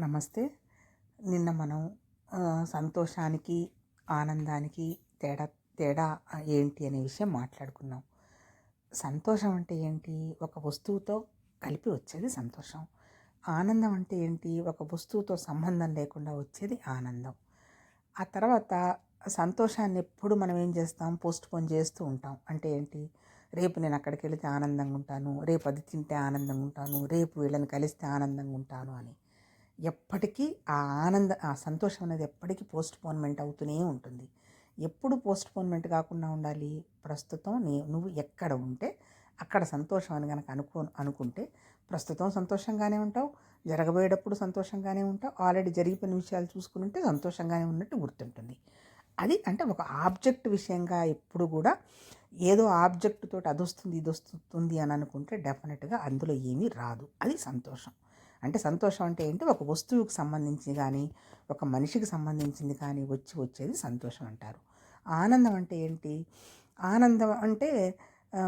నమస్తే. నిన్న మనం సంతోషానికి ఆనందానికి తేడా తేడా ఏంటి అనే విషయం మాట్లాడుకున్నాం. సంతోషం అంటే ఏంటి? ఒక వస్తువుతో కలిపి వచ్చేది సంతోషం. ఆనందం అంటే ఏంటి? ఒక వస్తువుతో సంబంధం లేకుండా వచ్చేది ఆనందం. ఆ తర్వాత సంతోషాన్ని ఎప్పుడు మనం ఏం చేస్తాం? పోస్ట్ పోన్ చేస్తూ ఉంటాం. అంటే ఏంటి? రేపు నేను అక్కడికి వెళితే ఆనందంగా ఉంటాను. రేపు అది తింటే ఆనందంగా ఉంటాను. రేపు వీళ్ళని కలిస్తే ఆనందంగా ఉంటాను అని. ఎప్పటికీ ఆ ఆనంద ఆ సంతోషం అనేది ఎప్పటికీ పోస్ట్ పోన్మెంట్ అవుతూనే ఉంటుంది. ఎప్పుడు పోస్ట్ పోన్మెంట్ కాకుండా ఉండాలి? ప్రస్తుతం నీ నువ్వు ఎక్కడ ఉంటే అక్కడ సంతోషం అని కనుక అనుకో అనుకుంటే ప్రస్తుతం సంతోషంగానే ఉంటావు. జరగబోయేటప్పుడు సంతోషంగానే ఉంటావు. ఆల్రెడీ జరిగిపోయిన విషయాలు చూసుకుని ఉంటే సంతోషంగానే ఉన్నట్టు గుర్తుంటుంది. అది అంటే ఒక ఆబ్జెక్ట్ విషయంగా ఎప్పుడు కూడా ఏదో ఆబ్జెక్ట్ తోటి అది వస్తుంది ఇది వస్తుంది అని అనుకుంటే డెఫినెట్గా అందులో ఏమీ రాదు. అది సంతోషం. అంటే సంతోషం అంటే ఏంటి? ఒక వస్తువుకి సంబంధించి కానీ ఒక మనిషికి సంబంధించింది కానీ వచ్చి వచ్చేది సంతోషం అంటారు. ఆనందం అంటే ఏంటి? ఆనందం అంటే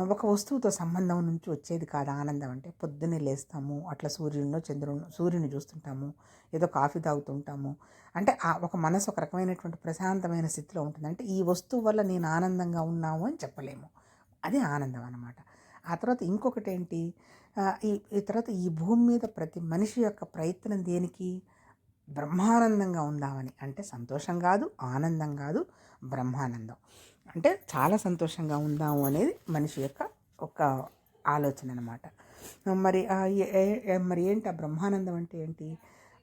ఒక వస్తువుతో సంబంధం నుంచి వచ్చేది కాదు ఆనందం అంటే. పొద్దున్నే లేస్తాము అట్లా సూర్యుడినో చంద్రుడు సూర్యుని చూస్తుంటాము ఏదో కాఫీ తాగుతుంటాము. అంటే ఆ ఒక మనసు ఒక రకమైనటువంటి ప్రశాంతమైన స్థితిలో ఉంటుంది. అంటే ఈ వస్తువు వల్ల నేను ఆనందంగా ఉన్నాము అని చెప్పలేము. అది ఆనందం అన్నమాట. ఆ తర్వాత ఇంకొకటి ఏంటి? ఈ ఈ తర్వాత ఈ భూమి మీద ప్రతి మనిషి యొక్క ప్రయత్నం దేనికి? బ్రహ్మానందంగా ఉందామని. అంటే సంతోషం కాదు ఆనందం కాదు బ్రహ్మానందం. అంటే చాలా సంతోషంగా ఉందాము అనేది మనిషి యొక్క ఒక ఆలోచన అనమాట మరి ఏ- మరి ఏంటి ఆ బ్రహ్మానందం అంటే ఏంటి?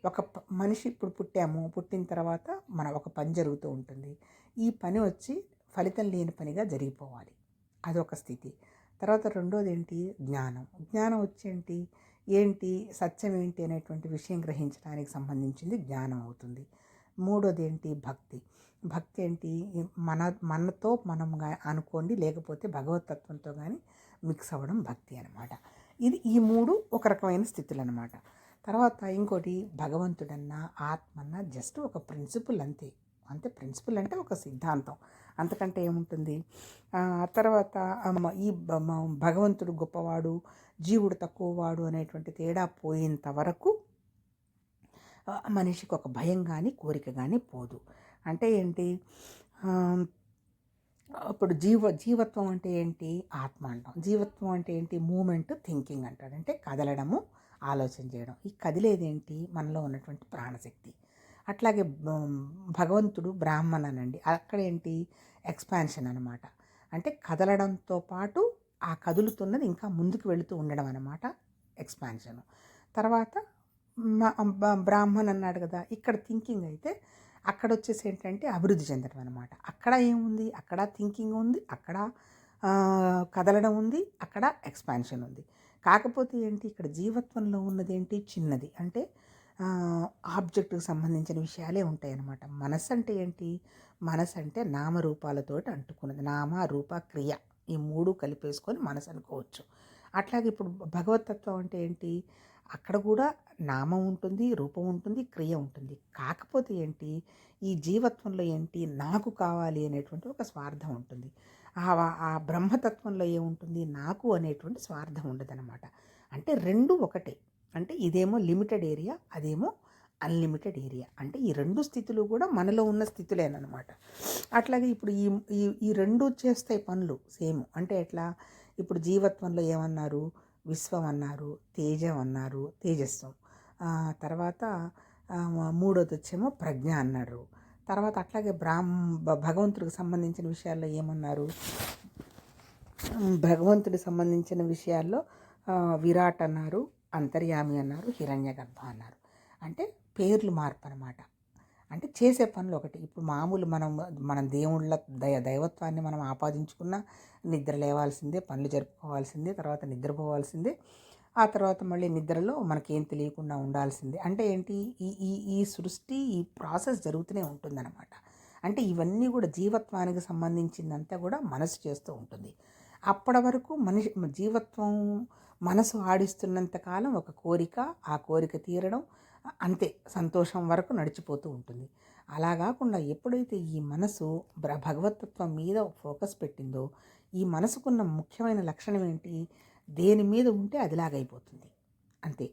ఒక మనిషి ఇప్పుడు పుట్టాము పుట్టిన తర్వాత మన ఒక పని జరుగుతూ ఉంటుంది. ఈ పని వచ్చి ఫలితం లేని పనిగా జరిగిపోవాలి. అదొక స్థితి. తర్వాత రెండోది ఏంటి జ్ఞానం. జ్ఞానం వచ్చేంటి? ఏంటి? సత్యం ఏంటి అనేటువంటి విషయం గ్రహించడానికి సంబంధించింది జ్ఞానం అవుతుంది. మూడోది ఏంటి భక్తి. భక్తి ఏంటి? మన మనతో మనం అనుకోండి లేకపోతే భగవతత్వంతో కానీ మిక్స్ అవ్వడం భక్తి అనమాట ఇది ఈ మూడు ఒక రకమైన స్థితులు అనమాట తర్వాత ఇంకోటి భగవంతుడన్నా ఆత్మన్నా జస్ట్ ఒక ప్రిన్సిపల్ అంతే. అంతే ప్రిన్సిపల్ అంటే ఒక సిద్ధాంతం. అంతకంటే ఏముంటుంది? ఆ తర్వాత ఈ భగవంతుడు గొప్పవాడు జీవుడు తక్కువవాడు అనేటువంటి తేడా పోయేంత వరకు మనిషికి ఒక భయం కానీ కోరిక కానీ పోదు. అంటే ఏంటి? అప్పుడు జీవ జీవత్వం అంటే ఏంటి? ఆత్మ అంటాం. జీవత్వం అంటే ఏంటి? మూమెంట్ థింకింగ్ అంటాడు. అంటే కదలడము ఆలోచన చేయడం. ఈ కదిలేదేంటి మనలో ఉన్నటువంటి ప్రాణశక్తి. అట్లాగే భగవంతుడు బ్రాహ్మణనండి. అక్కడ ఏంటి? ఎక్స్పాన్షన్ అనమాట అంటే కదలడంతో పాటు ఆ కదులుతున్నది ఇంకా ముందుకు వెళుతూ ఉండడం అనమాట ఎక్స్పాన్షన్. తర్వాత బ్రాహ్మణ్ అన్నాడు కదా ఇక్కడ థింకింగ్ అయితే అక్కడ వచ్చేసి ఏంటంటే అభివృద్ధి చెందడం అనమాట అక్కడ ఏముంది? అక్కడ థింకింగ్ ఉంది అక్కడ కదలడం ఉంది అక్కడ ఎక్స్పాన్షన్ ఉంది. కాకపోతే ఏంటి? ఇక్కడ జీవత్వంలో ఉన్నది ఏంటి? చిన్నది. అంటే ఆబ్జెక్ట్కి సంబంధించిన విషయాలే ఉంటాయన్నమాట. మనసు అంటే ఏంటి? మనసు అంటే నామరూపాలతోటి అంటుకున్నది. నామ రూప క్రియ. ఈ మూడు కలిపేసుకొని మనసు అనుకోవచ్చు అట్లాగే ఇప్పుడు భగవతత్వం అంటే ఏంటి? అక్కడ కూడా నామం ఉంటుంది రూపం ఉంటుంది క్రియ ఉంటుంది. కాకపోతే ఏంటి? ఈ జీవత్వంలో ఏంటి? నాకు కావాలి అనేటువంటి ఒక స్వార్థం ఉంటుంది. ఆ ఆ బ్రహ్మతత్వంలో ఏముంటుంది? నాకు అనేటువంటి స్వార్థం ఉండదన్నమాట. అంటే రెండు ఒకటే. అంటే ఇదేమో లిమిటెడ్ ఏరియా అదేమో అన్లిమిటెడ్ ఏరియా. అంటే ఈ రెండు స్థితులు కూడా మనలో ఉన్న స్థితులేనమాట అట్లాగే ఇప్పుడు ఈ ఈ ఈ రెండు చేస్తాయి పనులు సేమ్. అంటే ఎట్లా? ఇప్పుడు జీవత్వంలో ఏమన్నారు? విశ్వం అన్నారు తేజం అన్నారు తేజస్వం. తర్వాత మూడోది వచ్చేమో ప్రజ్ఞ అన్నారు. తర్వాత అట్లాగే బ్రాహ్మ భగవంతుడికి సంబంధించిన విషయాల్లో ఏమన్నారు? భగవంతుడికి సంబంధించిన విషయాల్లో విరాట్ అన్నారు. అంతర్యామి అన్నారు హిరణ్య గర్భ అన్నారు. అంటే పేర్లు మార్పు అనమాట అంటే చేసే పనులు ఒకటి. ఇప్పుడు మామూలు మనం మన దేవుళ్ళ దయ దైవత్వాన్ని మనం ఆపాదించుకున్న నిద్ర లేవాల్సిందే పనులు జరుపుకోవాల్సిందే తర్వాత నిద్రపోవాల్సిందే. ఆ తర్వాత మళ్ళీ నిద్రలో మనకేం తెలియకుండా ఉండాల్సిందే. అంటే ఏంటి? ఈ ఈ ఈ సృష్టి ఈ ప్రాసెస్ జరుగుతూనే ఉంటుందన్నమాట. అంటే ఇవన్నీ కూడా జీవత్వానికి సంబంధించిందంతా కూడా మనసు చేస్తూ ఉంటుంది. అప్పటి వరకు మనిషి జీవత్వం మనసు ఆడిస్తున్నంత కాలం ఒక కోరిక ఆ కోరిక తీరడం అంతే సంతోషం వరకు నడిచిపోతూ ఉంటుంది. అలా కాకుండా ఎప్పుడైతే ఈ మనసు భగవతత్వం మీద ఫోకస్ పెట్టిందో ఈ మనసుకున్న ముఖ్యమైన లక్షణం ఏంటి? దేని మీద ఉంటే అదిలాగైపోతుంది. అంతే.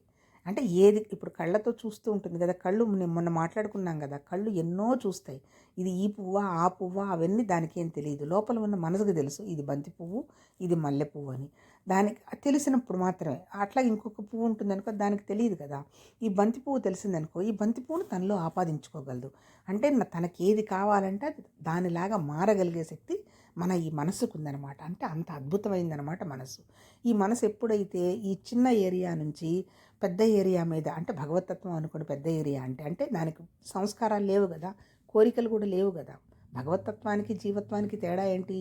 అంటే ఏది ఇప్పుడు కళ్ళతో చూస్తూ ఉంటుంది కదా కళ్ళు నేను మొన్న మాట్లాడుకున్నాం కదా కళ్ళు ఎన్నో చూస్తాయి. ఇది ఈ పువ్వా ఆ పువ్వా అవన్నీ దానికి ఏం తెలియదు. లోపల ఉన్న మనసుకు తెలుసు ఇది బంతి పువ్వు ఇది మల్లె పువ్వు అని. దానికి తెలిసినప్పుడు మాత్రమే. అట్లా ఇంకొక పువ్వు ఉంటుంది అనుకో దానికి తెలియదు కదా. ఈ బంతి పువ్వు తెలిసిందనుకో ఈ బంతి పువ్వును తనలో ఆపాదించుకోగలదు. అంటే తనకి ఏది కావాలంటే అది దానిలాగా మారగలిగే శక్తి మన ఈ మనసుకు ఉందన్నమాట అంటే అంత అద్భుతమైందనమాట మనసు. ఈ మనసు ఎప్పుడైతే ఈ చిన్న ఏరియా నుంచి పెద్ద ఏరియా మీద అంటే భగవతత్వం అనుకోండి పెద్ద ఏరియా అంటే అంటే దానికి సంస్కారాలు లేవు కదా. కోరికలు కూడా లేవు కదా. భగవతత్వానికి జీవత్వానికి తేడా ఏంటి?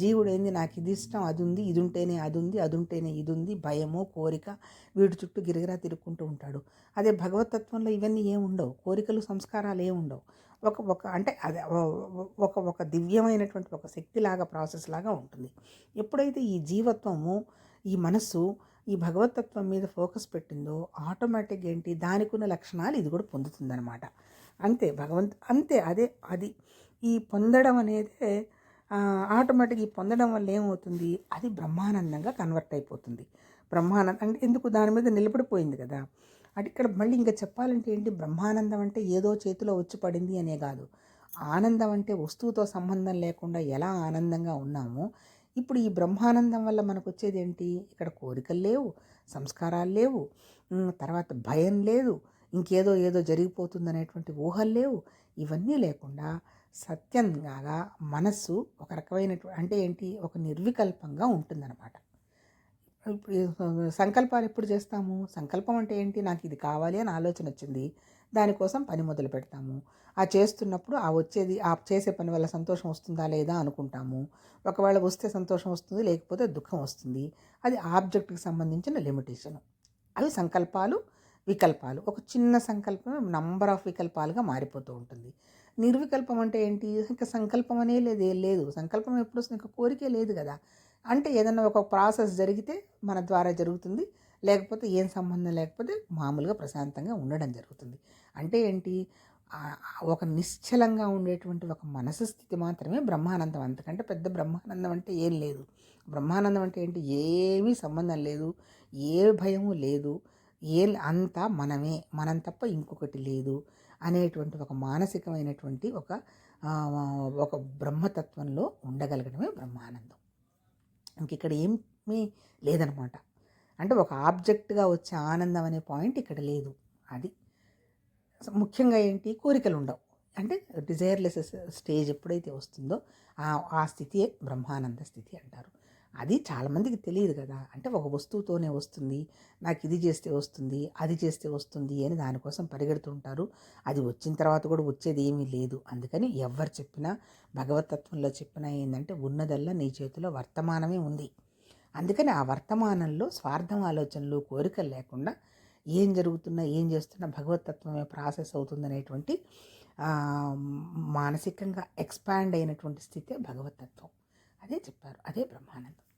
జీవుడు ఏంది నాకు ఇది ఇష్టం అది ఉంది ఇది ఉంటేనే అది ఉంది అది ఉంటేనే ఇది ఉంది భయము కోరిక వీటి చుట్టూ గిరిగిరా తిరుక్కుంటూ ఉంటాడు. అదే భగవతత్వంలో ఇవన్నీ ఏముండవు ఉండవు. కోరికలు సంస్కారాలు ఏముండవు ఉండవు. ఒక ఒక అంటే అదే ఒక ఒక దివ్యమైనటువంటి ఒక శక్తిలాగా ప్రాసెస్ లాగా ఉంటుంది. ఎప్పుడైతే ఈ జీవత్వము ఈ మనస్సు ఈ భగవతత్వం మీద ఫోకస్ పెట్టిందో ఆటోమేటిక్ ఏంటి? దానికి ఉన్న లక్షణాలు ఇది కూడా పొందుతుందన్నమాట. అంతే భగవంత్ అంతే అదే అది. ఈ పొందడం అనేది ఆటోమేటిక్ ఈ పొందడం వల్ల ఏమవుతుంది? అది బ్రహ్మానందంగా కన్వర్ట్ అయిపోతుంది. బ్రహ్మానందం అంటే ఎందుకు దాని మీద నిలబడిపోయింది కదా? అంటే ఇక్కడ మళ్ళీ ఇంకా చెప్పాలంటే ఏంటి? బ్రహ్మానందం అంటే ఏదో చేతిలో వచ్చి పడింది అనే కాదు. ఆనందం అంటే వస్తువుతో సంబంధం లేకుండా ఎలా ఆనందంగా ఉన్నామో ఇప్పుడు ఈ బ్రహ్మానందం వల్ల మనకు వచ్చేది ఏంటి? ఇక్కడ కోరికలు లేవు సంస్కారాలు లేవు తర్వాత భయం లేదు ఇంకేదో ఏదో జరిగిపోతుందనేటువంటి ఊహలు లేవు. ఇవన్నీ లేకుండా సత్యంగా మనస్సు ఒక రకమైనటువంటి అంటే ఏంటి? ఒక నిర్వికల్పంగా ఉంటుందన్నమాట. సంకల్పాలు ఎప్పుడు చేస్తాము? సంకల్పం అంటే ఏంటి? నాకు ఇది కావాలి అని ఆలోచన వచ్చింది. దానికోసం పని మొదలు పెడతాము. ఆ చేస్తున్నప్పుడు ఆ వచ్చేది ఆ చేసే పని వల్ల సంతోషం వస్తుందా లేదా అనుకుంటాము. ఒకవేళ వస్తే సంతోషం వస్తుంది లేకపోతే దుఃఖం వస్తుంది. అది ఆబ్జెక్ట్కి సంబంధించిన లిమిటేషన్. అవి సంకల్పాలు వికల్పాలు. ఒక చిన్న సంకల్పం నంబర్ ఆఫ్ వికల్పాలుగా మారిపోతూ ఉంటుంది. నిర్వికల్పం అంటే ఏంటి? ఇంకా సంకల్పం అనే లేదు లేదు. సంకల్పం ఎప్పుడు వస్తుంది? ఇంకా కోరికే లేదు కదా. అంటే ఏదైనా ఒక ప్రాసెస్ జరిగితే మన ద్వారా జరుగుతుంది. లేకపోతే ఏం సంబంధం లేకపోతే మామూలుగా ప్రశాంతంగా ఉండడం జరుగుతుంది. అంటే ఏంటి? ఒక నిశ్చలంగా ఉండేటువంటి ఒక మనసు స్థితి మాత్రమే బ్రహ్మానందం. అంతకంటే పెద్ద బ్రహ్మానందం అంటే ఏం లేదు. బ్రహ్మానందం అంటే ఏంటి? ఏమీ సంబంధం లేదు. ఏ భయము లేదు. ఏ అంతా మనమే. మనం తప్ప ఇంకొకటి లేదు. అనేటువంటి ఒక మానసికమైనటువంటి ఒక ఒక బ్రహ్మతత్వంలో ఉండగలగడమే బ్రహ్మానందం. ఇంక ఇక్కడ ఏమీ లేదనమాట. అంటే ఒక ఆబ్జెక్ట్గా వచ్చే ఆనందం అనే పాయింట్ ఇక్కడ లేదు. అది అసలు ముఖ్యంగా ఏంటి? కోరికలు ఉండవు. అంటే డిజైర్లెస్ స్టేజ్ ఎప్పుడైతే వస్తుందో ఆ స్థితియే బ్రహ్మానంద స్థితి అంటారు. అది చాలామందికి తెలియదు కదా. అంటే ఒక వస్తువుతోనే వస్తుంది నాకు ఇది చేస్తే వస్తుంది అది చేస్తే వస్తుంది అని దానికోసం పరిగెడుతుంటారు. అది వచ్చిన తర్వాత కూడా వచ్చేది ఏమీ లేదు. అందుకని ఎవరు చెప్పినా భగవతత్వంలో చెప్పినా ఏంటంటే ఉన్నదల్లా నీ చేతిలో వర్తమానమే ఉంది. అందుకని ఆ వర్తమానంలో స్వార్థం ఆలోచనలు కోరికలు లేకుండా ఏం జరుగుతున్నా ఏం చేస్తున్నా భగవతత్వమే ప్రాసెస్ అవుతుందనేటువంటి మానసికంగా ఎక్స్పాండ్ అయినటువంటి స్థితే భగవతత్వం అదే చెప్పారు. అదే బ్రహ్మానందం.